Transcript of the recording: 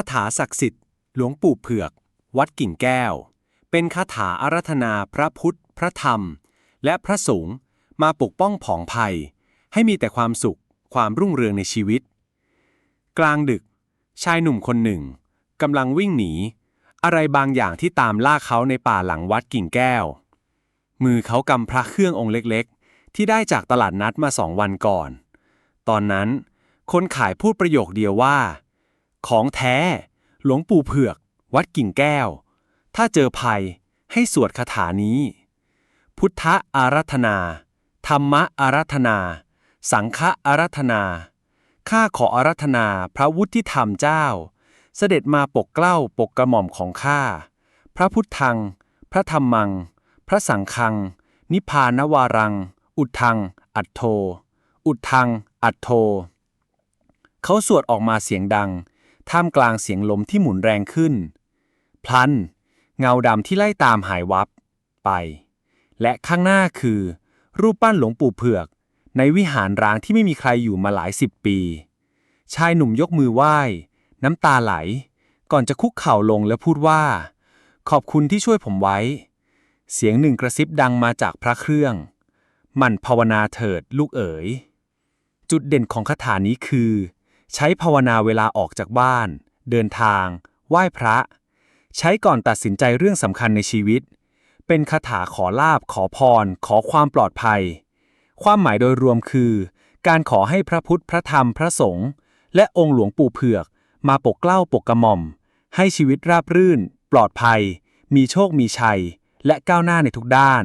าถาศักดิ์สิทธิ์ หลวงปู่เผือก วัดกิ่งแก้ว เป็นคาถาอารัธนาพระพุทธ พระธรรม และพระสงฆ์มาปกป้องผองภัย ให้มีแต่ความสุข ความรุ่งเรืองในชีวิต กลางดึก ชายหนุ่มคนหนึ่งกำลังวิ่งหนี อะไรบางอย่างที่ตามล่าเขาในป่าหลังวัดกิ่งแก้ว มือเขากำพระเครื่ององค์เล็กๆ ที่ได้จากตลาดนัดมาสองวันก่อน ตอนนั้น คนขายพูดประโยคเดียวว่า ของแท้ หลวงปู่เผือก วัดกิ่งแก้ว ถ้าเจอภัยให้สวดคาถานี้ พุทธอารัธนา ธรรมอารัธนา สังฆอารัธนา ข้าขออารัธนาพระวุฒิธรรมเจ้า เสด็จมาปกเกล้าปกกระหม่อมของข้า พระพุทธัง พระธรรมัง พระสังฆัง นิพานวารัง อุดทัง อัตโท อุดทัง อัตโท เขาสวดออกมาเสียงดัง ท่ามกลางเสียงลมที่หมุนแรงขึ้น พลัน เงาดำที่ไล่ตามหายวับไป และข้างหน้าคือ รูปปั้นหลวงปู่เผือก ในวิหารร้างที่ไม่มีใครอยู่มาหลายสิบปี ชายหนุ่มยกมือไหว้ น้ำตาไหล ก่อนจะคุกเข่าลงและพูดว่า ขอบคุณที่ช่วยผมไว้ เสียงหนึ่งกระซิบดังมาจากพระเครื่อง มันภาวนาเถิดลูกเอ๋ยจุดเด่นของคาถานี้คือ ใช้ภาวนาเวลาออกจากบ้าน เดินทาง ไหว้พระ ใช้ก่อนตัดสินใจเรื่องสำคัญในชีวิต เป็นคาถาขอลาบ ขอพร ขอความปลอดภัย ความหมายโดยรวมคือ การขอให้พระพุทธพระธรรมพระสงฆ์และองค์หลวงปู่เผือก มาปกเกล้าปกกระหม่อม ให้ชีวิตราบรื่น ปลอดภัย มีโชคมีชัย และก้าวหน้าในทุกด้าน